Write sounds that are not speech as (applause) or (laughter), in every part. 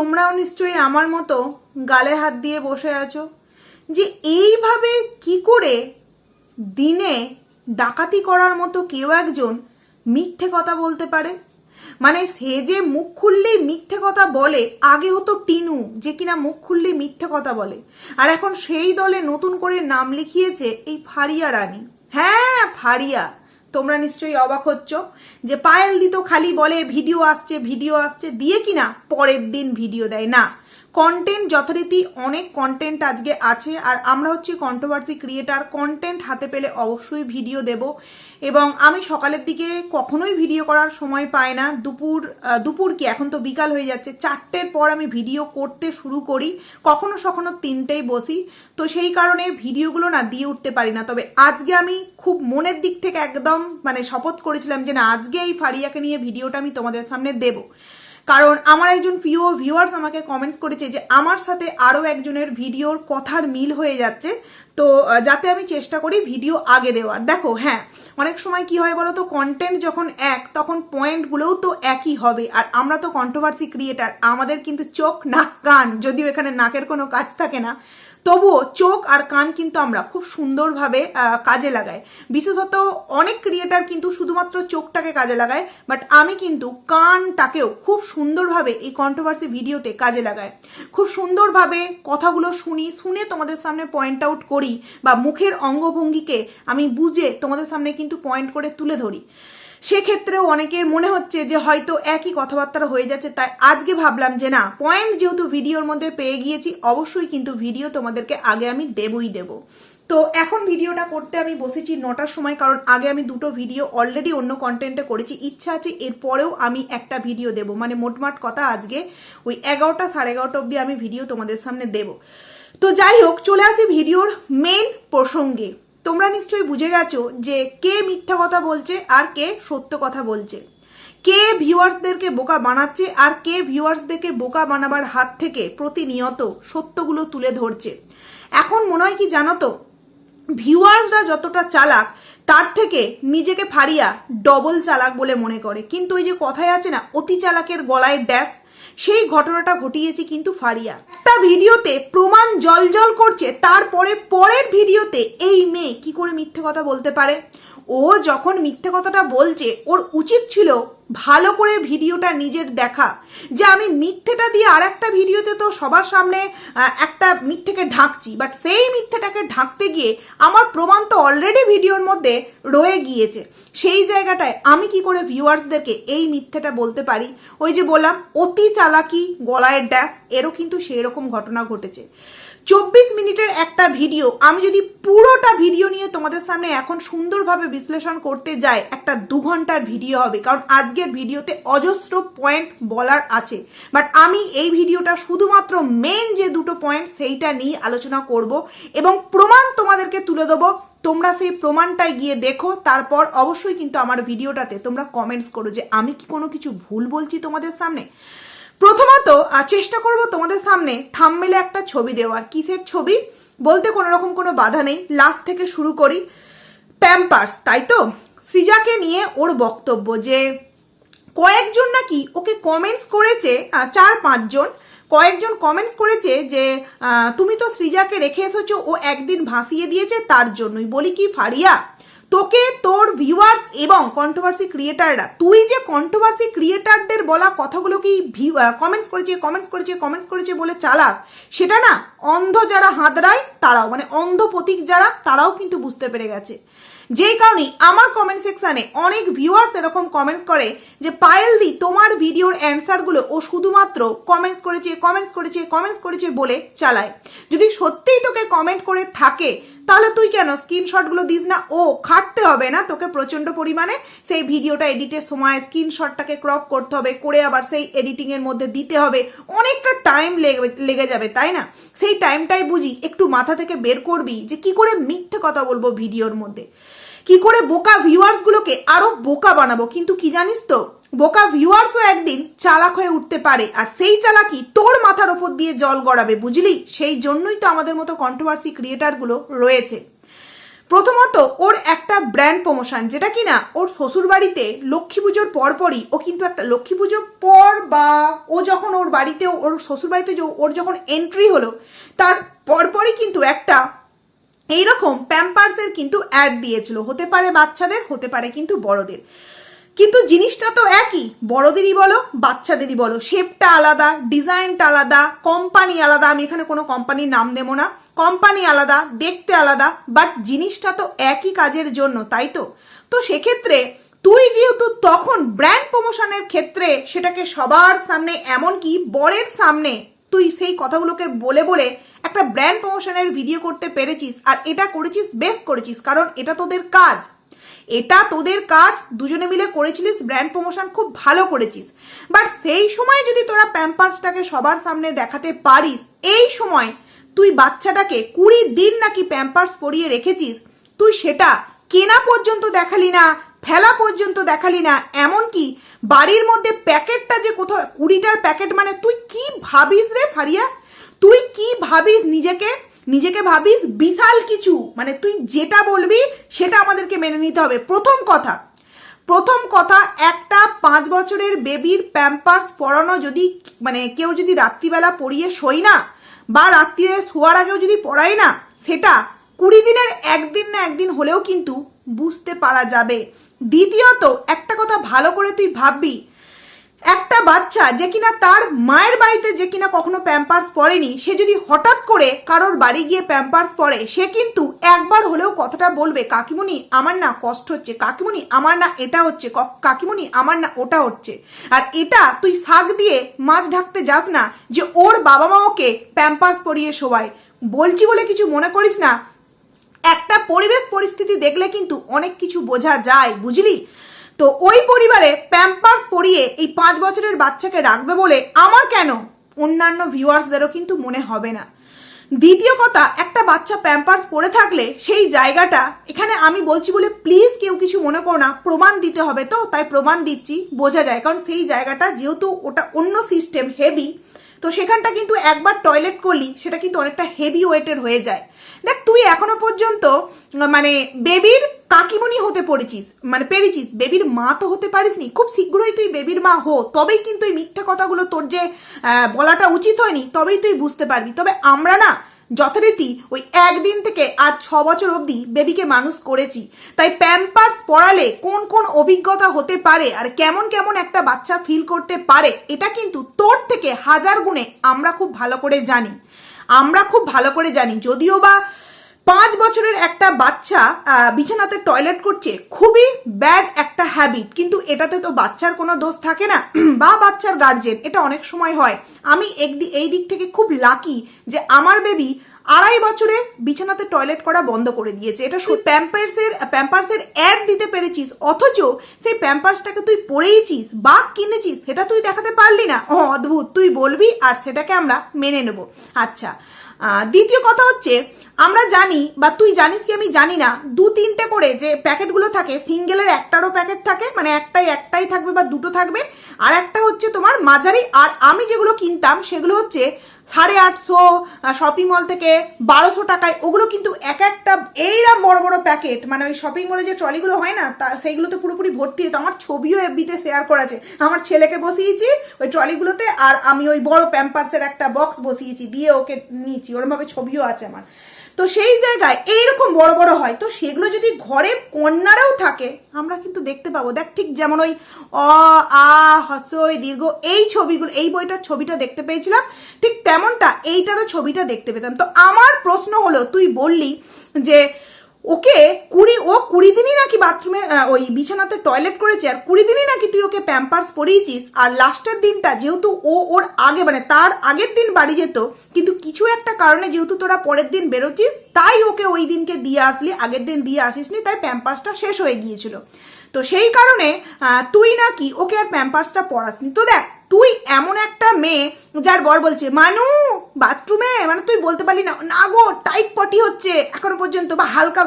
তোমরাও নিশ্চয়ই আমার মতো গালে হাত দিয়ে বসে আছো? যে এইভাবে কি করে দিনে ডাকাতি করার মতো কেউ একজন মিথ্যে কথা বলতে পারে? মানে সে যে মুখ খুললেই মিথ্যে কথা বলে, আগে হতো টিনু, যে কিনা মুখ খুললেই মিথ্যে কথা বলে। আর এখন সেই দলে নতুন করে নাম লিখিয়েছে এই ফারিয়া রানী। হ্যাঁ ফারিয়া। তোমরা নিশ্চয়ই অবাক হচ্ছ যে পায়েল দি তো খালি বলে, ভিডিও আসছে ভিডিও আসছে। দিয়ে কি না পরের দিন ভিডিও দেয়? না। কন্টেন্ট যথারীতি অনেক কন্টেন্ট আজকে আছে, আর আমরা হচ্ছি কন্ট্রোভার্সি ক্রিয়েটার কন্টেন্ট হাতে পেলে অবশ্যই ভিডিও দেব। এবং আমি সকালের দিকে কখনোই ভিডিও করার সময় পাই না। দুপুর দুপুর কি এখন তো বিকাল হয়ে যাচ্ছে। চারটের পর আমি ভিডিও করতে শুরু করি। কখনো সখনো তিনটেই বসি। তো সেই কারণে ভিডিওগুলো না দিয়ে উঠতে পারি না। তবে আজকে আমি খুব মনের দিক থেকে একদম মানে শপথ করেছিলাম যে না, আজকে এই ফারিয়াকে নিয়ে ভিডিওটা আমি তোমাদের সামনে দেবো। কারণ আমার একজন প্রিয় ভিউয়ার্স আমাকে কমেন্টস করেছে যে আমার সাথে আরও একজনের ভিডিওর কথার মিল হয়ে যাচ্ছে। তো যাতে আমি চেষ্টা করি ভিডিও আগে দেওয়ার। দেখো হ্যাঁ অনেক সময় কি হয় বলো তো কন্টেন্ট যখন এক, তখন পয়েন্টগুলোও তো একই হবে। আর আমরা তো কন্ট্রোভার্সি ক্রিয়েটার আমাদের কিন্তু চোখ, নাক, কান, যদিও এখানে নাকের কোনো কাজ থাকে না। তবুও চোখ আর কান কিন্তু আমরা খুব সুন্দরভাবে কাজে লাগাই। বিশেষত অনেক ক্রিয়েটার কিন্তু শুধুমাত্র চোখটাকে কাজে লাগায় বাট আমি কিন্তু কানটাকেও খুব সুন্দরভাবে এই কন্ট্রোভার্সি ভিডিওতে কাজে লাগাই। খুব সুন্দরভাবে কথাগুলো শুনি, শুনে তোমাদের সামনে পয়েন্ট আউট করি, বা মুখের অঙ্গভঙ্গিকে আমি বুঝে তোমাদের সামনে কিন্তু পয়েন্ট করে তুলে ধরি। সেক্ষেত্রেও অনেকের মনে হচ্ছে যে হয়তো একই কথাবার্তা হয়ে যাচ্ছে, তাই আজকে ভাবলাম যে না পয়েন্ট যেহেতু ভিডিওর মধ্যে পেয়ে গিয়েছি, অবশ্যই কিন্তু ভিডিও তোমাদেরকে আগে আমি দেবই দেব। তো এখন ভিডিওটা করতে আমি বসেছি নটার সময়, কারণ আগে আমি দুটো ভিডিও অলরেডি অন্য কন্টেন্টে করেছি। ইচ্ছা আছে এরপরেও আমি একটা ভিডিও দেব। মানে মোটমাট কথা আজকে ওই এগারোটা সাড়ে এগারোটা অবধি আমি ভিডিও তোমাদের সামনে দেব। তো যাই হোক, চলে আসি ভিডিওর মেন প্রসঙ্গে। তোমরা নিশ্চয়ই বুঝে গেছো যে কে মিথ্যা কথা বলছে আর কে সত্য কথা বলছে। কে ভিউয়ার্সদেরকে বোকা বানাচ্ছে আর কে ভিউয়ার্সদেরকে বোকা বানাবার হাত থেকে প্রতিনিয়ত সত্যগুলো তুলে ধরছে। এখন মনে হয় কি জানো তো? ভিউয়ার্সরা যতটা চালাক, তার থেকে নিজেকে ফারিয়া ডবল চালাক বলে মনে করে। কিন্তু ওই যে কথায় আছে না, অতি চালাকের গলায় ড্যাশ সেই ঘটনাটা ঘটিয়েছে কিন্তু ফারিয়া। তা ভিডিওতে প্রমাণ জল করছে, তারপরে পরের ভিডিওতে এই মেয়ে কি করে মিথ্যে কথা বলতে পারে? ও যখন মিথ্যে কথাটা বলছে, ওর উচিত ছিল ভালো করে ভিডিওটা নিজের দেখা। যে আমি মিথ্যেটা দিয়ে আর একটা ভিডিওতে তো সবার সামনে একটা মিথ্যেকে ঢাকছি বাট সেই মিথ্যেটাকে ঢাকতে গিয়ে আমার প্রমাণ তো অলরেডি ভিডিওর মধ্যে রয়ে গিয়েছে। সেই জায়গাটায় আমি কি করে ভিউয়ার্সদেরকে এই মিথ্যেটা বলতে পারি? ওই যে বললাম, অতি চালাকি, গলায় ড্যাফ এরও কিন্তু সেই রকম ঘটনা ঘটেছে। চব্বিশ মিনিটের একটা ভিডিও, আমি যদি পুরোটা ভিডিও নিয়ে তোমাদের সামনে এখন সুন্দরভাবে বিশ্লেষণ করতে যাই, একটা দু ঘণ্টার ভিডিও হবে, কারণ আজকের ভিডিওতে অজস্র পয়েন্ট বলার আছে। বাট আমি এই ভিডিওটা শুধুমাত্র মেন যে দুটো পয়েন্ট সেইটা নিয়ে আলোচনা করব এবং প্রমাণ তোমাদেরকে তুলে দেবো। তোমরা সেই প্রমাণটায় গিয়ে দেখো, তারপর অবশ্যই কিন্তু আমার ভিডিওটাতে তোমরা কমেন্টস করো যে আমি কি কোনো কিছু ভুল বলছি তোমাদের সামনে। প্রথমত চেষ্টা করব তোমাদের সামনে থামমেলে একটা ছবি দেওয়ার। কিসের ছবি? বলতে কোনো রকম কোনো বাধা নেই। লাস্ট থেকে শুরু করি। প্যাম্পার্স তাই তো? সৃজাকে নিয়ে ওর বক্তব্য যে, কয়েকজন নাকি ওকে কমেন্টস করেছে চার পাঁচজন। কয়েকজন কমেন্টস করেছে যে তুমি তো সৃজাকে রেখে এসেছ, ও একদিন ভাসিয়ে দিয়েছে, তার জন্যই। বলি কি ফারিয়া? তোকে, তোর ভিউয়ার্স এবং কন্ট্রোভার্সি ক্রিয়েটাররা তুই যে কন্ট্রোভার্সি ক্রিয়েটারদের বলা কথাগুলো কি কমেন্টস করেছে কমেন্টস করেছে কমেন্টস করেছে বলে চালাক, সেটা না অন্ধ যারা হাতড়ায় তারাও মানে অন্ধ প্রতীক যারা, তারাও কিন্তু বুঝতে পেরে গেছে। যেই কারণে আমার কমেন্ট সেকশানে অনেক ভিউয়ার্স এরকম কমেন্টস করে যে পায়েল দি তোমার ভিডিওর অ্যান্সারগুলো ও শুধুমাত্র কমেন্টস করেছে কমেন্টস করেছে কমেন্টস করেছে বলে চালায়। যদি সত্যিই তোকে কমেন্ট করে থাকে তাহলে তুই কেন? স্ক্রিনশটগুলো দিস না। ও, খাটতে হবে না তোকে প্রচণ্ড পরিমাণে। সেই ভিডিওটা এডিটের সময় স্ক্রিনশটটাকে ক্রপ করতে হবে, করে আবার সেই এডিটিংয়ের মধ্যে দিতে হবে। অনেকটা টাইম লেগে যাবে, তাই না? সেই টাইমটাই বুঝি একটু মাথা থেকে বের করবি যে কি করে মিথ্যে কথা বলব ভিডিওর মধ্যে। কি করে বোকা ভিউয়ার্সগুলোকে আরও বোকা বানাবো? কিন্তু কি জানিস তো? বোকা ভিউয়ার্সও একদিন চালাক হয়ে উঠতে পারে, আর সেই চালাকি তোর মাথার ওপর দিয়ে জল গড়াবে, বুঝলি? সেই জন্যই তো আমাদের মতো কন্ট্রোভার্সি ক্রিয়েটারগুলো রয়েছে। প্রথমত, ওর একটা ব্র্যান্ড প্রমোশন যেটা কিনা ওর শ্বশুর বাড়িতে লক্ষ্মী পুজোর পরপরই ও কিন্তু একটা লক্ষ্মী পুজোর পর বা ও যখন ওর বাড়িতে, ওর শ্বশুর বাড়িতে ওর যখন এন্ট্রি হলো, তার পরপরই কিন্তু একটা এইরকম প্যাম্পার্সের কিন্তু অ্যাড দিয়েছিল। হতে পারে বাচ্চাদের, হতে পারে কিন্তু বড়দের। কিন্তু জিনিসটা তো একই। বড়দেরই বলো, বাচ্চাদেরই বলো। শেপটা আলাদা, ডিজাইনটা আলাদা, কোম্পানি আলাদা। আমি এখানে কোনো কোম্পানির নাম দেবো না। কোম্পানি আলাদা, দেখতে আলাদা, বাট জিনিসটা তো একই কাজের জন্য, তাই তো? তো সেক্ষেত্রে তুই যেহেতু তখন ব্র্যান্ড প্রমোশনের ক্ষেত্রে সেটাকে সবার সামনে, এমনকি বরের সামনে তুই সেই কথাগুলোকে বলে বলে একটা ব্র্যান্ড প্রমোশনের ভিডিও করতে পেরেছিস, আর এটা করেছিস বেশ করেছিস, কারণ এটা তোদের কাজ। এটা তোদের কাজ, দুজনে মিলে করেছিলিস ব্র্যান্ড প্রমোশন খুব ভালো করেছিস। বাট সেই সময় যদি তোরা প্যাম্পার্সটাকে সবার সামনে দেখাতে পারিস, এই সময় তুই বাচ্চাটাকে কুড়ি দিন নাকি প্যাম্পার্স পরিয়ে রেখেছিস, তুই সেটা কেনা পর্যন্ত দেখালি না, ফেলা পর্যন্ত দেখালি না, এমনকি বাড়ির মধ্যে প্যাকেটটা যে কোথাও, কুড়িটার প্যাকেট মানে তুই কি ভাবিস রে ফারিয়া? তুই কি ভাবিস নিজেকে? নিজেকে ভাবিস বিশাল কিছু। মানে তুই যেটা বলবি সেটা আমাদেরকে মেনে নিতে হবে। প্রথম কথা প্রথম কথা, একটা পাঁচ বছরের বেবির প্যাম্পার্স পরানো যদি মানে কেউ যদি রাত্রিবেলা পরিয়ে শোয় না, বা রাত্রিরে শোয়ার আগেও যদি পড়ায় না, সেটা কুড়ি দিনের একদিন না একদিন হলেও কিন্তু বুঝতে পারা যাবে। দ্বিতীয়ত, একটা কথা ভালো করে তুই ভাববি একটা বাচ্চা যে কিনা তার মায়ের বাড়িতে যে কিনা কখনো প্যাম্পার্স পরেনি সে যদি হঠাৎ করে কারোর বাড়ি গিয়ে প্যাম্পার্স পরে সে কিন্তু একবার হলেও কথাটা বলবে কাকিমণি আমার না কষ্ট হচ্ছে কাকিমণি আমার না এটা হচ্ছে, ক- কাকিমণি আমার না ওটা হচ্ছে। আর এটা তুই শাক দিয়ে মাছ ঢাকতে যাস না যে ওর বাবা মা ওকে প্যাম্পার্স পরিয়ে শোয়ায় বলছি বলে কিছু মনে করিস না? একটা পরিবেশ পরিস্থিতি দেখলে কিন্তু অনেক কিছু বোঝা যায়, বুঝলি? তো ওই পরিবারে প্যাম্পার্স পরিয়ে এই পাঁচ বছরের বাচ্চাকে রাখবে বলে আমার কেন? অন্যান্য ভিউয়ার্সদেরও কিন্তু মনে হবে না। দ্বিতীয় কথা, একটা বাচ্চা প্যাম্পার্স পরে থাকলে সেই জায়গাটা, এখানে আমি বলছি বলে প্লিজ কেউ কিছু মনে করো না, প্রমাণ দিতে হবে তো, তাই প্রমাণ দিচ্ছি, বোঝা যায়। কারণ সেই জায়গাটা যেহেতু ওটা অন্য সিস্টেম হেভি তো সেখানটা কিন্তু একবার টয়লেট করলি, সেটা কিন্তু অনেকটা হেভি ওয়েটের হয়ে যায়। দেখ, তুই এখনও পর্যন্ত মানে বেবির কাকিমণি হতে পড়েছিস মানে পেরেছিস বেবির মা তো হতে পারিসনি, খুব শীঘ্রই তুই বেবির মা হো, তবেই কিন্তু এই মিথ্যা কথাগুলো তোর যে বলাটা উচিত হয়নি, তবেই তুই বুঝতে পারবি। তবে আমরা না যথারীতি ওই একদিন থেকে আজ ছ বছর অবধি বেবিকে মানুষ করেছি। তাই প্যাম্পার্স পড়ালে কোন কোন অভিজ্ঞতা হতে পারে আর কেমন কেমন একটা বাচ্চা ফিল করতে পারে, এটা কিন্তু তোর থেকে হাজার গুণে আমরা খুব ভালো করে জানি। আমরা খুব ভালো করে জানি, যদিও বা পাঁচ বছরের একটা বাচ্চা বিছানাতে টয়লেট করছে, খুবই ব্যাড একটা হ্যাবিট কিন্তু এটাতে তো বাচ্চার কোনো দোষ থাকে না, (clears throat) বা বাচ্চার গার্জেন এটা অনেক সময় হয়। আমি এই দিক থেকে খুব লাকি যে আমার বেবি আড়াই বছরে বিছানাতে টয়লেট করা বন্ধ করে দিয়েছে। এটা শুধু প্যাম্পার্সের প্যাম্পার্সের অ্যাড দিতে পেরেছিস, অথচ সেই প্যাম্পার্সটাকে তুই পরেইছিস বা কিনেছিস, সেটা তুই দেখাতে পারলি না। ও অদ্ভুত, তুই বলবি আর সেটাকে আমরা মেনে নেব। আচ্ছা দ্বিতীয় কথা হচ্ছে, আমরা জানি বা তুই জানিস কি আমি জানি না, দু তিনটে করে যে প্যাকেটগুলো থাকে সিঙ্গেলের একটারও প্যাকেট থাকে মানে একটাই একটাই থাকবে বা দুটো থাকবে, আর একটা হচ্ছে তোমার মাঝারি, আর আমি যেগুলো কিনতাম সেগুলো হচ্ছে সাড়ে আটশো শপিং মল থেকে বারোশো টাকায়। ওগুলো কিন্তু এক একটা এইরকম বড় বড় প্যাকেট মানে ওই শপিং মলে যে ট্রলিগুলো হয় না, তা সেইগুলো তো পুরোপুরি ভর্তি হতো। আমার ছবিও এফবিতে শেয়ার করা আছে। আমার ছেলেকে বসিয়েছি ওই ট্রলিগুলোতে, আর আমি ওই বড় প্যাম্পার্সের একটা বক্স বসিয়েছি, দিয়ে ওকে নিয়েছি। ওরমভাবে ছবিও আছে আমার। তো সেই জায়গায় এইরকম বড় বড় হয়। তো সেগুলো যদি ঘরের কন্যারাও থাকে, আমরা কিন্তু দেখতে পাবো। দেখ ঠিক যেমন ওই অ, আ, হসই, দীর্ঘ এই ছবিগুলো, এই বইটার ছবিটা দেখতে পেয়েছিলাম। ঠিক তেমনটা এইটারও ছবিটা দেখতে পেতাম। তো আমার প্রশ্ন হলো, তুই বললি যে ওকে কুড়ি, ও কুড়ি দিনই নাকি বাথরুমে ওই বিছানাতে টয়লেট করেছে, আর কুড়ি দিনই নাকি তুই ওকে প্যাম্পার্স পরিয়েছিস? আর লাস্টের দিনটা, যেহেতু ও ওর আগে মানে তার আগের দিন বাড়ি যেত, কিন্তু কিছু একটা কারণে যেহেতু তোরা পরের দিন বেরোচ্ছিস, তাই ওকে ওই দিনকে দিয়ে আসলি, আগের দিন দিয়ে আসিসনি, তাই প্যাম্পার্সটা শেষ হয়ে গিয়েছিল। তো সেই কারণে তুই নাকি ওকে আর প্যাম্পার্সটা পড়াসনি। তো দেখ তুই এমন একটা মেয়ে যার বর বলছে, মানু বাথরুমে মানে তুই বলতে পারলি না। না গো টাইট পটি হচ্ছে এখনও পর্যন্ত বা হালকা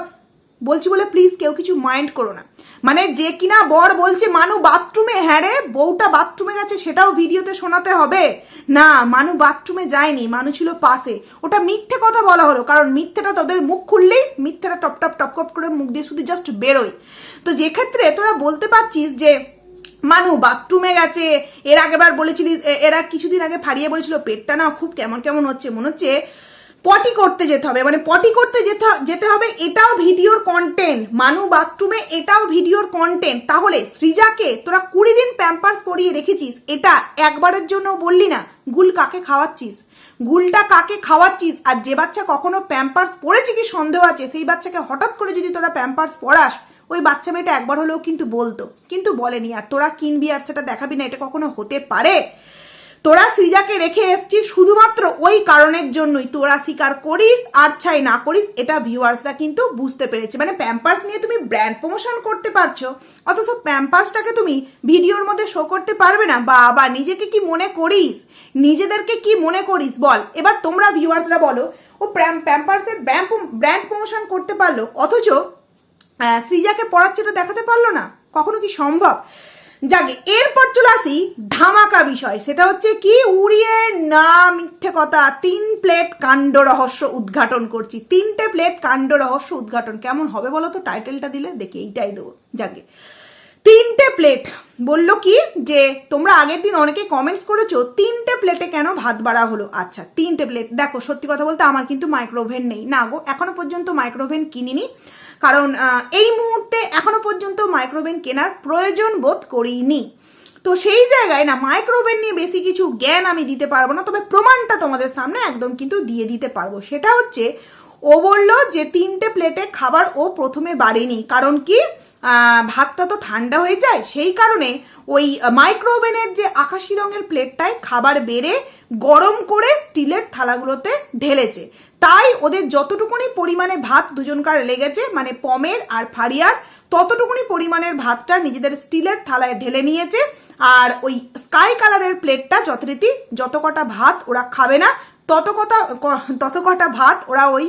বলছি বলে প্লিজ কেউ কিছু মাইন্ড করো না। মানে যে কিনা বর বলছে, মানু বাথরুমে হ্যাঁ রে, বউটা বাথরুমে গেছে, সেটাও ভিডিওতে শোনাতে হবে না, মানু বাথরুমে যায়নি, মানু ছিল পাশে। ওটা মিথ্যে কথা বলা হলো, কারণ মিথ্যেটা তোদের মুখ খুললেই মিথ্যেটা টপ টপ করে মুখ দিয়ে শুধু জাস্ট বেরোয়। তো যে ক্ষেত্রে তোরা বলতে পারছিস যে মানু, বাথরুমে গেছে। এর আগেবার বলেছিলি এরা কিছুদিন আগে ফাড়িয়ে বলেছিল, পেটটা না খুব কেমন কেমন হচ্ছে। মনে হচ্ছে পটি করতে যেতে হবে। মানে পটি করতে যেতে যেতে হবে এটাও ভিডিওর কন্টেন্ট মানু, বাথরুমে এটাও ভিডিওর কন্টেন্ট তাহলে সৃজাকে তোরা কুড়ি দিন প্যাম্পার্স পরিয়ে রেখেছিস। এটা একবারের জন্য বললি না, গুল কাকে খাওয়াচ্ছিস? গুলটা কাকে খাওয়াচ্ছিস? আর যে বাচ্চা কখনো প্যাম্পার্স পড়েছে কি সন্দেহ আছে? সেই বাচ্চাকে হঠাৎ করে যদি তোরা প্যাম্পার্স পড়াস ওই বাচ্চা মেয়েটা একবার হলেও কিন্তু বলতো। কিন্তু বলেনি, আর তোরা কিনবি আর সেটা দেখাবি না, এটা কখনো হতে পারে? তোরা সৃজাকে রেখে এসছিস শুধুমাত্র ওই কারণের জন্যই। তোরা স্বীকার করিস আর ছাই না করিস, এটা ভিউয়ার্সরা কিন্তু বুঝতে পেরেছে। মানে প্যাম্পার্স নিয়ে তুমি ব্র্যান্ড প্রমোশন করতে পারছ, অথচ প্যাম্পার্সটাকে তুমি ভিডিওর মধ্যে শো করতে পারবে না। বা বা নিজেকে কি মনে করিস? নিজেদেরকে কি মনে করিস? বল, এবার তোমরা ভিউয়ার্সরা বলো, ও প্যাম্পার্সের ব্র্যান্ড প্রমোশন করতে পারল, অথচ সৃজাকে পড়াচ্ছে এটা দেখাতে পারল না। কখনো কি সম্ভব? যাকে, এরপর চলে আসি ধামাকা বিষয়। সেটা হচ্ছে কি, উড়িয়ে না মিথ্যে কথা, তিন প্লেট কাণ্ড রহস্য উদ্ঘাটন করছি। তিনটে প্লেট কাণ্ড রহস্য উদ্ঘাটন। কেমন হবে বলো তো? টাইটেলটা দিলে দেখি এইটাই দেবো। যাকে, তিনটে প্লেট। বলল কি যে, তোমরা আগের দিন অনেকে কমেন্টস করেছ, তিনটে প্লেটে কেন ভাত বাড়া হলো? আচ্ছা তিনটে প্লেট। দেখো, সত্যি কথা বলতে আমার কিন্তু মাইক্রোওভেন নেই। না গো, এখনও পর্যন্ত মাইক্রোওভেন কিনিনি। কারণ এই মুহূর্তে এখনও পর্যন্ত মাইক্রোওভেন কেনার প্রয়োজন বোধ করিনি। তো সেই জায়গায় না মাইক্রোওভেন নিয়ে বেশি কিছু জ্ঞান আমি দিতে পারব না, তবে প্রমাণটা তোমাদের সামনে একদম কিন্তু দিয়ে দিতে পারব। সেটা হচ্ছে, ও বলল যে তিনটে প্লেটে খাবার ও প্রথমে বাড়েনি। কারণ কি? ভাতটা তো ঠান্ডা হয়ে যায়, সেই কারণে ওই মাইক্রোওভেনের যে আকাশি রঙের প্লেটটায় খাবার বেড়ে গরম করে স্টিলের থালাগুলোতে ঢেলেছে। তাই ওদের যতটুকুনি পরিমাণে ভাত দুজনকার লেগেছে মানে পমের আর ফারিয়ার, ততটুকুনি পরিমাণের ভাতটা নিজেদের স্টিলের থালায় ঢেলে নিয়েছে। আর ওই স্কাই কালারের প্লেটটা যথারীতি যত কটা ভাত ওরা খাবে না, তত কটা তত কটা ভাত ওরা ওই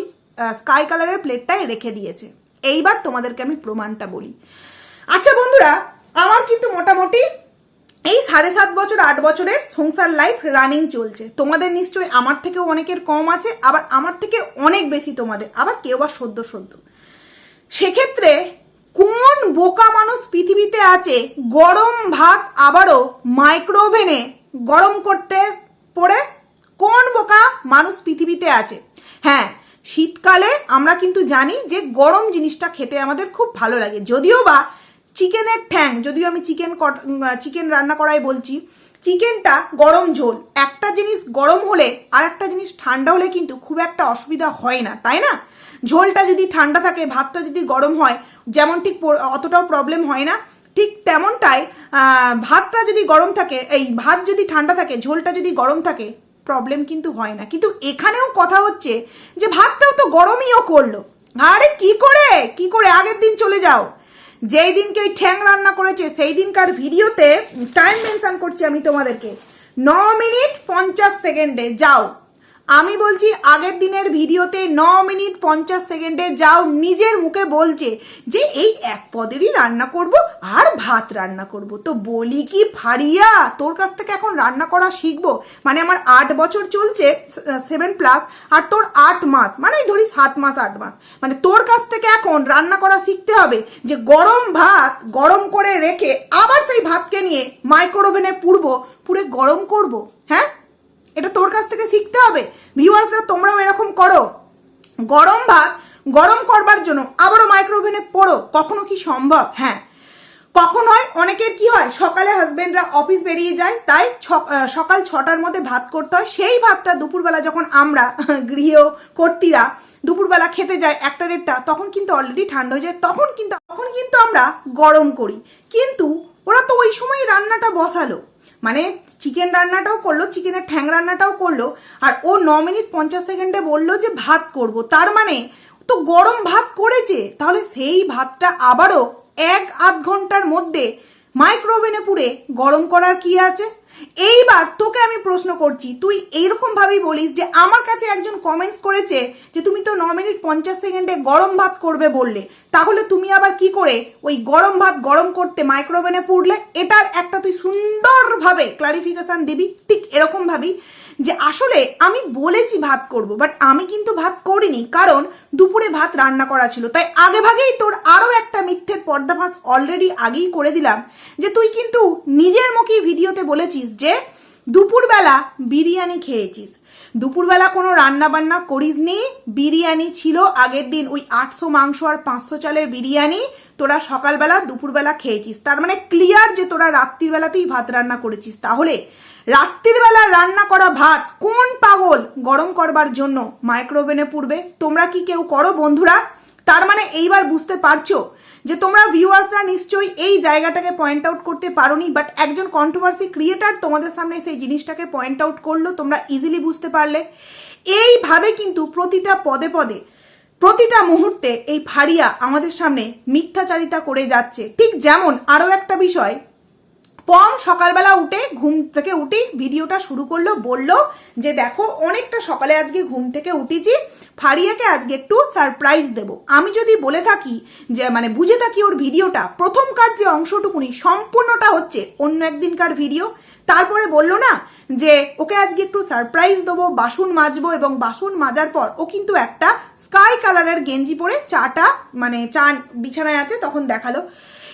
স্কাই কালারের প্লেটটায় রেখে দিয়েছে। এইবার তোমাদেরকে আমি প্রমাণটা বলি। আচ্ছা বন্ধুরা, আমার কিন্তু মোটামুটি এই সাড়ে সাত বছর, আট বছরের সংসার লাইফ রানিং চলছে। তোমাদের নিশ্চয়ই আমার থেকেও অনেকের কম আছে, আবার আমার থেকে অনেক বেশি তোমাদের, আবার কেউ বা সদ্য সদ্য। সেক্ষেত্রে কোন বোকা মানুষ পৃথিবীতে আছে, গরম ভাত আবারও মাইক্রোওভেনে গরম করতে পড়ে? কোন বোকা মানুষ পৃথিবীতে আছে? হ্যাঁ শীতকালে আমরা কিন্তু জানি যে গরম জিনিসটা খেতে আমাদের খুব ভালো লাগে। যদিও বা চিকেনের ঠ্যাং, যদিও আমি চিকেন চিকেন রান্না করাই বলছি, চিকেনটা গরম ঝোল। একটা জিনিস গরম হলে আর একটা জিনিস ঠান্ডা হলে কিন্তু খুব একটা অসুবিধা হয় না, তাই না? ঝোলটা যদি ঠান্ডা থাকে, ভাতটা যদি গরম হয়, যেমন ঠিক অতটাও প্রবলেম হয় না, ঠিক তেমনটাই ভাতটা যদি গরম থাকে, এই ভাত যদি ঠান্ডা থাকে, ঝোলটা যদি গরম থাকে প্রবলেম কিন্তু হয় না। কিন্তু এখানেও কথা হচ্ছে যে ভাতটাও তো গরমইও করল। আরে কি করে? কি করে? আগের দিন চলে যাও। যেই দিনকে ওই ঠ্যাং রান্না করেছে সেই দিনকার ভিডিওতে টাইম মেনশন করছি আমি তোমাদেরকে। ন মিনিট পঞ্চাশ সেকেন্ডে যাও। আমি বলছি আগের দিনের ভিডিওতে ন মিনিট পঞ্চাশ সেকেন্ডে যাও নিজের মুখে বলছে যে এই এক পদেরই রান্না করব আর ভাত রান্না করব। তো বলি কি ফারিয়া, তোর কাছ থেকে এখন রান্না করা শিখব? মানে আমার আট বছর চলছে সেভেন প্লাস আর তোর আট মাস মানে ধরি সাত মাস, আট মাস। মানে তোর কাছ থেকে এখন রান্না করা শিখতে হবে যে গরম ভাত গরম করে রেখে আবার সেই ভাতকে নিয়ে মাইক্রোওভেনে পুরবো পুরে গরম করব হ্যাঁ? এটা তোর কাছ থেকে শিখতে হবে। ভিউয়ার্সরা তোমরাও এরকম করো। গরম ভাত, গরম করবার জন্য আবারও মাইক্রোওভেনে পড়ো, কখনো কি সম্ভব? হ্যাঁ। কখন হয়? অনেকের কি হয়? সকালে হাজবেন্ডরা অফিস বেরিয়ে যায়, তাই সকাল ছটার মধ্যে ভাত করতে হয়। সেই ভাতটা দুপুরবেলা যখন আমরা, গৃহ কর্তীরা দুপুরবেলা খেতে যায় একটা দেড়টা, তখন কিন্তু অলরেডি ঠান্ডা হয়ে যায়। তখন কিন্তু তখন কিন্তু আমরা গরম করি। কিন্তু ওরা তো ওই সময় রান্নাটা বসালো। মানে চিকেন রান্নাটাও করল চিকেনের ঠ্যাং রান্নাটাও করল, আর ও ন মিনিট পঞ্চাশ সেকেন্ডে বলল যে ভাত করব। তার মানে তো গরম ভাত করেছে। তাহলে সেই ভাতটা আবারও এক আধ ঘণ্টার মধ্যে মাইক্রোওভেনে পুড়ে গরম করার কি আছে? এইবার তোকে আমি প্রশ্ন করছি, তুই এইরকম ভাবেই বলিস যে আমার কাছে একজন কমেন্টস করেছে যে তুমি তো ন মিনিট পঞ্চাশ সেকেন্ডে গরম ভাত করবে বললে, তাহলে তুমি আবার কি করে ওই গরম ভাত গরম করতে মাইক্রোওভেনে পুড়লে? এটার একটা তুই সুন্দরভাবে ক্লারিফিকেশান দিবি, ঠিক এরকম ভাবি যে আসলে আমি বলেছি ভাত করব বাট আমি কিন্তু ভাত করিনি, কারণ দুপুরে ভাত রান্না করা ছিল। তাই আগে ভাগেই তোর আরও একটা মিথ্যের পর্দাফাস অলরেডি আগেই করে দিলাম, যে তুই কিন্তু নিজের মুখেই ভিডিওতে বলেছিস যে দুপুরবেলা বিরিয়ানি খেয়েছিস। দুপুরবেলা কোনো রান্না বান্না করিসনি? বিরিয়ানি ছিল আগের দিন। ওই আটশো মাংস আর পাঁচশো চালের বিরিয়ানি তোরা সকালবেলা দুপুরবেলা খেয়েছিস। তার মানে ক্লিয়ার যে তোরা রাত্রির বেলাতেই ভাত রান্না করেছিস। তাহলে রাত্রিবেলা রান্না করা ভাত কোন পাগল গরম করবার জন্য? মাইক্রোওভেনে পুড়বে। তোমরা কি কেউ করো বন্ধুরা? তার মানে এইবার বুঝতে পারছ যে তোমরা ভিউয়ার্সরা নিশ্চয়ই এই জায়গাটাকে পয়েন্ট আউট করতে পারোনি বাট একজন কন্ট্রোভার্সি ক্রিয়েটার তোমাদের সামনে সেই জিনিসটাকে পয়েন্ট আউট করল, তোমরা ইজিলি বুঝতে পারলে। এইভাবে কিন্তু প্রতিটা পদে পদে, প্রতিটা মুহূর্তে এই ফারিয়া আমাদের সামনে মিথ্যাচারিতা করে যাচ্ছে। ঠিক যেমন আরও একটা বিষয় পম সকালবেলা উঠে ঘুম থেকে উঠেই ভিডিওটা শুরু করল, বলল যে দেখো, অনেকটা সকালে আজকে ঘুম থেকে উঠেছি, ফারিয়াকে আজকে একটু সারপ্রাইজ দেব। আমি যদি বলে থাকি যে মানে বুঝে থাকি ওর ভিডিওটা, প্রথমকার যে অংশটুকুনি সম্পূর্ণটা হচ্ছে অন্য একদিনকার ভিডিও। তারপরে বলল না যে, ওকে আজকে একটু সারপ্রাইজ দেবো, বাসন মাজবো এবং বাসন মাজার পর ও কিন্তু একটা স্কাই কালারের গেঞ্জি পরে চাটা মানে চা বিছানায় আছে, তখন দেখাল।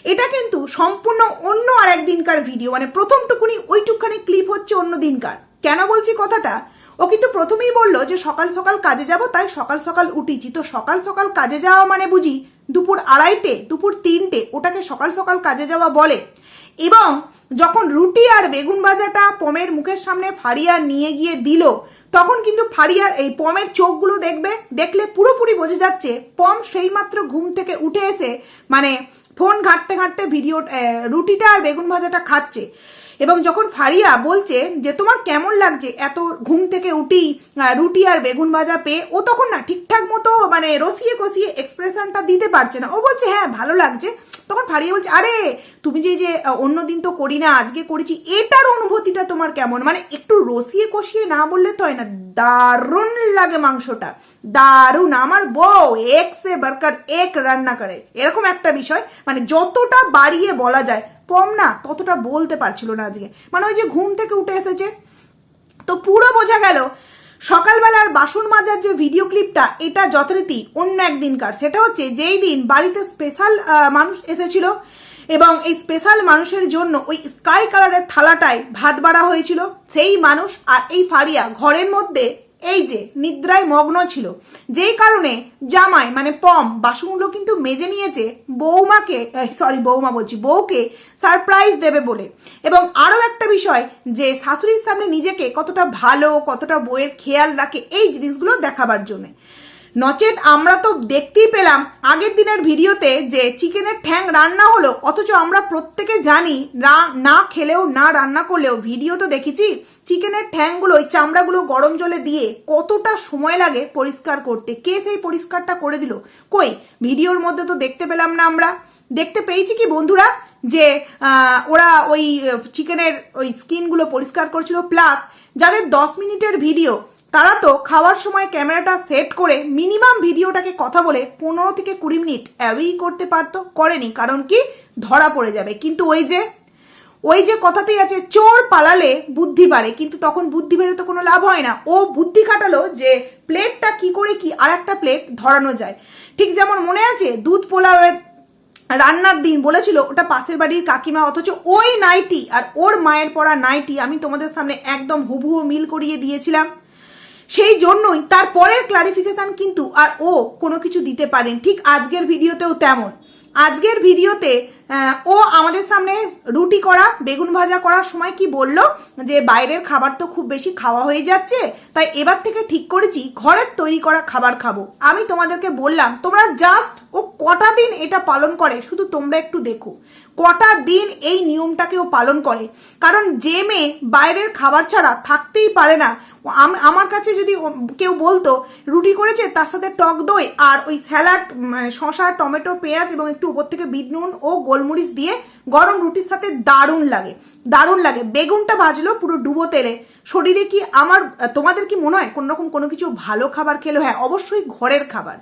এটা কিন্তু সম্পূর্ণ অন্য আর একদিনকার ভিডিও মানে প্রথমটুকুনি ওইটুকখানি ক্লিপ হচ্ছে অন্য দিনকার। কেন বলছি কথাটা? ও কিন্তু প্রথমেই বলল যে সকাল সকাল কাজে যাব, তাই সকাল সকাল উঠেছি। তো সকাল সকাল কাজে যাওয়া মানে বুঝি দুপুর আড়াইটে, দুপুর তিনটে, ওটাকে সকাল সকাল কাজে যাওয়া বলে। এবং যখন রুটি আর বেগুন ভাজাটা পমের মুখের সামনে ফাড়িয়া নিয়ে গিয়ে দিল, তখন কিন্তু ফারিয়ার এই পমের চোখগুলো দেখবে, দেখলে পুরোপুরি বোঝা যাচ্ছে পম সেইমাত্র ঘুম থেকে উঠে এসে মানে ফোন ঘাঁটতে ঘাঁটতে ভিডিও রুটিটা আর বেগুন ভাজাটা খাচ্ছে। এবং যখন ফারিয়া বলছে যে, তোমার কেমন লাগছে? এত ঘুম থেকে উঠি রুটি আর বেগুন ভাজা পেয়ে? ও তখন না ঠিকঠাক মতো মানে রসিয়ে কষিয়ে এক্সপ্রেশনটা দিতে পারছে না। ও বলছে হ্যাঁ ভালো লাগছে। তখন ফারিয়া বলছে, আরে, তুমি যে যে অন্য দিন তো করি না, আজকে করেছি, এটার অনুভূতিটা তোমার কেমন? মানে একটু রসিয়ে কষিয়ে না বললে তো হয় না, দারুণ লাগে মাংসটা, দারুণ, আমার বউ এক সে বারকার এক রান্না করে, এরকম একটা বিষয় মানে যতটা বাড়িয়ে বলা যায়, কম না, ততটা বলতে পারছিল না আজকে মানে ওই যে ঘুম থেকে উঠে এসেছে, তো পুরো বোঝা গেল সকালবেলার বাসন মাজার যে ভিডিও ক্লিপটা এটা যথারীতি অন্য একদিনকার সেটা হচ্ছে যেই দিন বাড়িতে স্পেশাল মানুষ এসেছিল এবং এই স্পেশাল মানুষের জন্য ওই স্কাই কালারের থালাটায় ভাত বাড়া হয়েছিল, সেই মানুষ আর এই ফারিয়া ঘরের মধ্যে এই যে, নিদ্রায় মগ্ন ছিল। যেই কারণে জামাই মানে পম, বাসনগুলো কিন্তু মেজে নিয়েছে বৌমাকে সরি বৌমা বলছি, বউকে সারপ্রাইজ দেবে বলে। এবং আরও একটা বিষয় যে, শাশুড়ির সামনে নিজেকে কতটা ভালো, কতটা বইয়ের খেয়াল রাখে এই জিনিসগুলো দেখাবার জন্য। নচেত আমরা তো দেখতেই পেলাম আগের দিনের ভিডিওতে যে, চিকেনের ঠ্যাং রান্না হলো, অথচ আমরা প্রত্যেকে জানি, না না খেলেও, না রান্না করলেও, ভিডিও তো দেখেছি চিকেনের ঠ্যাংগুলো, ওই চামড়াগুলো গরম জলে দিয়ে কতটা সময় লাগে পরিষ্কার করতে? কে সেই পরিষ্কারটা করে দিল? কই? ভিডিওর মধ্যে তো দেখতে পেলাম না আমরা। দেখতে পেয়েছি কি বন্ধুরা? যে ওরা ওই চিকেনের ওই স্কিনগুলো পরিষ্কার করছিল, প্লাস যাদের দশ মিনিটের ভিডিও, তারা তো খাওয়ার সময় ক্যামেরাটা সেট করে মিনিমাম ভিডিওটাকে কথা বলে পনেরো থেকে কুড়ি মিনিট অ্যাওয়েই করতে পারতো, করেনি। কারণ কি? ধরা পড়ে যাবে। কিন্তু ওই যে ওই যে কথাতেই আছে, চোর পালালে বুদ্ধি বাড়ে, কিন্তু তখন বুদ্ধি বেরো তো কোনো লাভ হয় না। ও বুদ্ধি খাটালো যে প্লেটটা কি করে কি আর একটা প্লেট ধরানো যায়। ঠিক যেমন মনে আছে, দুধ পোলাওয়ের রান্নার দিন বলেছিল, ওটা পাশের বাড়ির কাকিমা, অথচ ওই নাইটি আর ওর মায়ের পরা নাইটি আমি তোমাদের সামনে একদম হুবহু মিল করিয়ে দিয়েছিলাম। সেই জন্যই তার পরের ক্লারিফিকেশন কিন্তু আর ও কোনো কিছু দিতে পারেন। ঠিক আজকের ভিডিওতেও তেমন। আজকের ভিডিওতে ও আমাদের সামনে রুটি করা, বেগুন ভাজা করার সময় কি বলল? যে বাইরের খাবার তো খুব বেশি খাওয়া হয়ে যাচ্ছে, তাই এবার থেকে ঠিক করেছি, ঘরের তৈরি করা খাবার খাব। আমি তোমাদেরকে বললাম, তোমরা জাস্ট ও কটা দিন এটা পালন করে, শুধু তোমরা একটু দেখো। কটা দিন এই নিয়মটাকে ও পালন করে। কারণ যে মেয়ে বাইরের খাবার ছাড়া থাকতেই পারে না আমার কাছে যদি কেউ বলতো, রুটি করেছে, তার সাথে টক দই আর ওই স্যালাড মানে শশা টমেটো, পেঁয়াজ এবং একটু উপর থেকে বিট নুন ও গোলমরিচ দিয়ে গরম রুটির সাথে দারুণ লাগে। দারুণ লাগে। বেগুনটা ভাজলো পুরো ডুবো তেলে। শরীরে কি আমার, তোমাদের কি মনে হয় কোনোরকম কোনো কিছু ভালো খাবার খেলো? হ্যাঁ অবশ্যই ঘরের খাবার।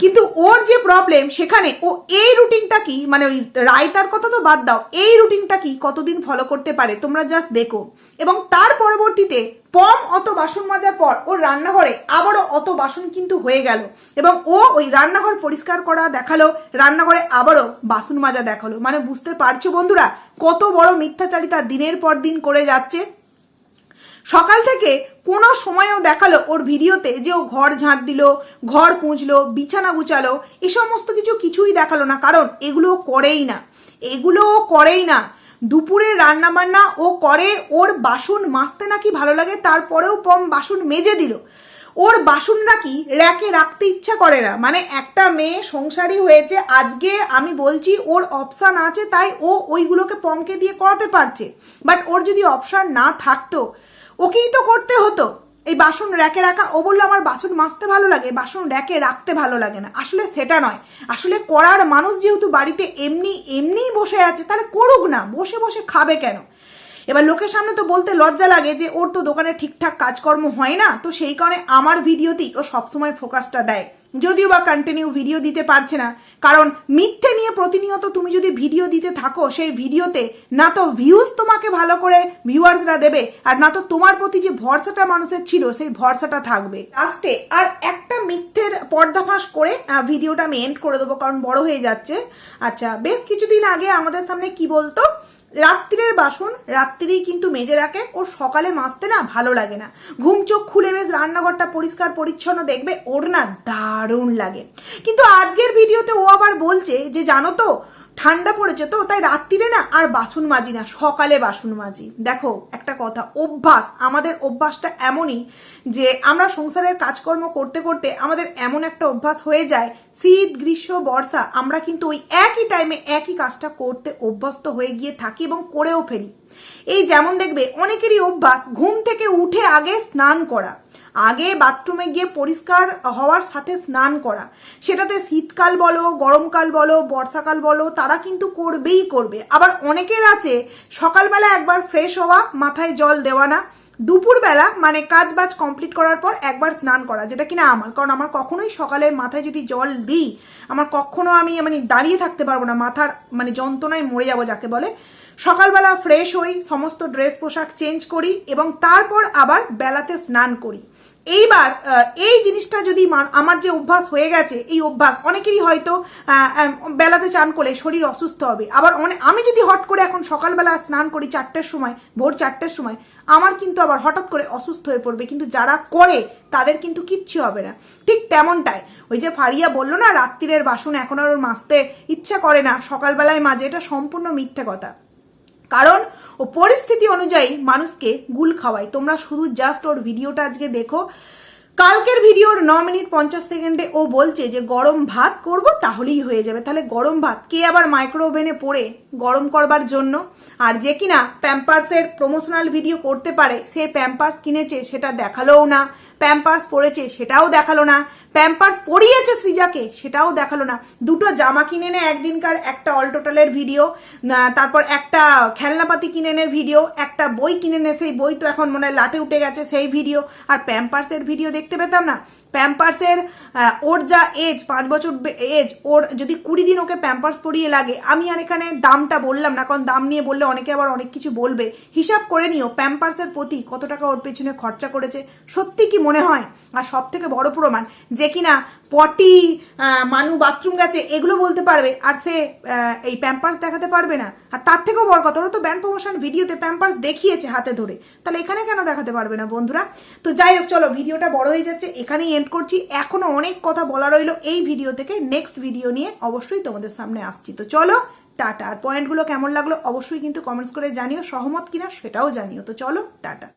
কিন্তু ওর যে প্রবলেম সেখানে, ও এই রুটিনটা কি মানে ওই রায়তার কথা তো বাদ দাও, এই রুটিনটা কি কতদিন ফলো করতে পারে? তোমরা জাস্ট দেখো। এবং তার পরবর্তীতে পম অত বাসন মাজার পর ওর রান্নাঘরে আবারও অত বাসন কিন্তু হয়ে গেল। এবং ও ওই রান্নাঘর পরিষ্কার করা দেখাল, রান্নাঘরে আবারও বাসন মাজা দেখাল। মানে বুঝতে পারছ বন্ধুরা কত বড় মিথ্যাচারিতা দিনের পর দিন করে যাচ্ছে? সকাল থেকে কোনো সময়ও দেখাল ওর ভিডিওতে যে ও ঘর ঝাঁট দিল, ঘর পুঁছলো বিছানা গুছালো, এ সমস্ত কিছু কিছুই দেখাল না। কারণ এগুলো করেই না। এগুলো করেই না। দুপুরে রান্না বান্না ও করে, ওর বাসন মাজতে নাকি ভালো লাগে, তারপরেও পম বাসন মেজে দিল। ওর বাসন নাকি র্যাকে রাখতে ইচ্ছা করে না। মানে একটা মেয়ে সংসারী হয়েছে, আজকে আমি বলছি ওর অপশান আছে, তাই ও ওইগুলোকে পমকে দিয়ে করাতে পারছে। বাট ওর যদি অপশান না থাকতো, ওকেই তো করতে হতো। এই বাসন র্যাকে রাখা, ও বলল, আমার বাসন মাজতে ভালো লাগে, বাসন র্যাকে রাখতে ভালো লাগে না। আসলে সেটা নয়। আসলে করার মানুষ যেহেতু বাড়িতে এমনি, এমনিই বসে আছে, তাহলে করুক না, বসে বসে খাবে কেন? এবার লোকের সামনে তো বলতে লজ্জা লাগে যে, ওর তো দোকানে ঠিকঠাক কাজকর্ম হয় না, তো সেই কারণে আমার ভিডিওতেই ও সবসময় ফোকাসটা দেয়। যদিও বা কন্টিনিউ ভিডিও দিতে পারছে না। কারণ মিথ্যে নিয়ে প্রতিনিয়ত তুমি যদি ভিডিও দিতে থাকো, সেই ভিডিওতে না তো ভিউজ তোমাকে ভালো করে ভিউয়ার্সরা দেবে, আর না তো তোমার প্রতি যে ভরসাটা মানুষের ছিল, সেই ভরসাটা থাকবে। লাস্টে আর একটা মিথ্যের পর্দাফাঁস করে ভিডিওটা আমি এন্ড করে দেবো, কারণ বড় হয়ে যাচ্ছে। আচ্ছা বেশ কিছুদিন আগে আমাদের সামনে কি বলতো? রাত্রিরের বাসন রাত্রিরেই কিন্তু মেজে রাখে ও সকালে মাজতে না ভালো লাগে না। ঘুম চোখ খুলে বেশ রান্নাঘরটা পরিষ্কার পরিচ্ছন্ন দেখবে, ওর না দারুণ লাগে। কিন্তু আজকের ভিডিওতে ও আবার বলছে যে, জানো তো ঠান্ডা পড়েছে তো, তাই রাত্রিরে না আর বাসন মাজি না, সকালে বাসন মাজি। দেখো, একটা কথা, অভ্যাস, আমাদের অভ্যাসটা এমনই যে আমরা সংসারের কাজকর্ম করতে করতে আমাদের এমন একটা অভ্যাস হয়ে যায়, শীত, গ্রীষ্ম, বর্ষা, আমরা কিন্তু ওই একই টাইমে একই কাজটা করতে অভ্যস্ত হয়ে গিয়ে থাকি এবং করেও ফেলি। এই যেমন দেখবে, অনেকেরই অভ্যাস, ঘুম থেকে উঠে আগে স্নান করা। আগে বাথরুমে গিয়ে পরিষ্কার হওয়ার সাথে স্নান করা। সেটাতে শীতকাল বলো, গরমকাল বলো, বর্ষাকাল বলো, তারা কিন্তু করবেই করবে। আবার অনেকের আছে, সকালবেলা একবার ফ্রেশ হওয়া, মাথায় জল দেওয়া না। দুপুরবেলা মানে কাজ বাজ কমপ্লিট করার পর একবার স্নান করা, যেটা কিনা আমার। কারণ আমার কখনোই সকালে মাথায় যদি জল দিই, আমার কখনো আমি মানে দাঁড়িয়ে থাকতে পারব না, মাথার মানে যন্ত্রণায় মরে যাব যাকে বলে। সকালবেলা ফ্রেশ হই, সমস্ত ড্রেস পোশাক চেঞ্জ করি এবং তারপর আবার বেলাতে স্নান করি। এইবার এই জিনিসটা যদি আমার যে অভ্যাস হয়ে গেছে, এই অভ্যাস, অনেকেরই হয়তো বেলাতে চান করলে শরীর অসুস্থ হবে। আবার অনেক আমি যদি হট করে এখন সকালবেলা স্নান করি চারটের সময়, ভোর চারটের সময়, আমার কিন্তু আবার হঠাৎ করে অসুস্থ হয়ে পড়বে। কিন্তু যারা করে, তাদের কিন্তু কিচ্ছু হবে না। ঠিক তেমনটাই। ওই যে ফারিয়া বলল না, রাত্রিরের বাসন এখন আর ওর মাজতে ইচ্ছা করে না। সকালবেলায় মাঝে এটা সম্পূর্ণ মিথ্যে কথা। কারণ ও পরিস্থিতি অনুযায়ী মানুষকে গুল খাওয়ায়। তোমরা শুধু জাস্ট ওর ভিডিওটা আজকে দেখো। কালকের ভিডিওর ন মিনিট পঞ্চাশ সেকেন্ডে ও বলছে যে, গরম ভাত করব তাহলেই হয়ে যাবে। তাহলে গরম ভাত কে আবার মাইক্রো ওভেনে পড়ে গরম করবার জন্য? আর যে কিনা প্যাম্পার্সের প্রমোশনাল ভিডিও করতে পারে, সে প্যাম্পার্স কিনেছে সেটা দেখালোও না। প্যাম্পার্স পরেছে সেটাও দেখাল না। প্যাম্পার্স পরিয়েছে সৃজাকে, সেটাও দেখাল না। দুটো জামা কিনে নে একদিনকার, একটা অলটোটালের ভিডিও তারপর একটা খেলনাপাতি কিনে নে ভিডিও একটা বই কিনে নে, সেই বই তো এখন মনে হয় লাটে উঠে গেছে সেই ভিডিও আর প্যাম্পার্সের ভিডিও দেখতে পেতাম না। প্যাম্পার্সের ওর যা এজ পাঁচ বছর এজ ওর যদি কুড়ি দিন ওকে প্যাম্পার্স পরিয়ে লাগে, আমি আর এখানে দামটা বললাম না, কারণ দাম নিয়ে বললে অনেকে আবার অনেক কিছু বলবে। হিসাব করে নিও প্যাম্পার্সের প্রতি কত টাকা ওর পেছনে খরচা করেছে, সত্যি কি মনে হয়? আর সব থেকে বড় প্রমাণ যে কিনা পটি মানু বাথরুম গেছে, এগুলো বলতে পারবে। আর সে এই প্যাম্পার্স দেখাতে পারবে না। আর তার থেকেও বড় কথা, ওরা তো ব্যান্ড প্রমোশন ভিডিওতে প্যাম্পার্স দেখিয়েছে হাতে ধরে। তাহলে এখানে কেন দেখাতে পারবে না বন্ধুরা? তো যাই হোক, চলো, ভিডিওটা বড় হয়ে যাচ্ছে, এখানেই এন্ড করছি। এখনও অনেক কথা বলা রইল এই ভিডিও থেকে। নেক্সট ভিডিও নিয়ে অবশ্যই তোমাদের সামনে আসছি। তো চলো, টাটা। আর পয়েন্টগুলো কেমন লাগল অবশ্যই কিন্তু কমেন্টস করে জানিও। সহমত কিনা সেটাও জানিও। তো চলো, টাটা।